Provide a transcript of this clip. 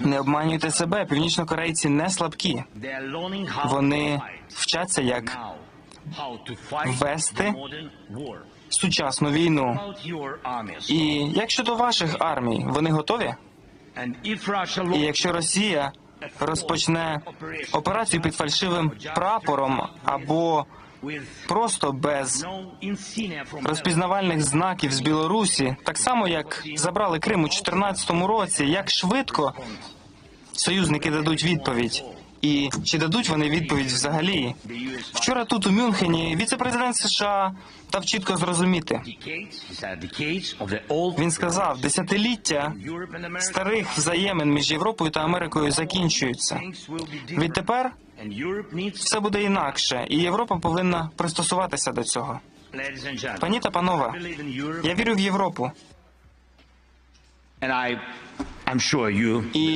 Не обманюйте себе, північнокорейці не слабкі. Вони вчаться, як вести сучасну війну. І як щодо ваших армій, вони готові? І якщо Росія розпочне операцію під фальшивим прапором або просто без розпізнавальних знаків з Білорусі, так само як забрали Крим у 2014 році, як швидко союзники дадуть відповідь. І чи дадуть вони відповідь взагалі? Вчора тут у Мюнхені віце-президент США дав чітко зрозуміти. Він сказав, десятиліття старих взаємин між Європою та Америкою закінчуються. Відтепер все буде інакше, і Європа повинна пристосуватися до цього. Пані та панове, я вірю в Європу, і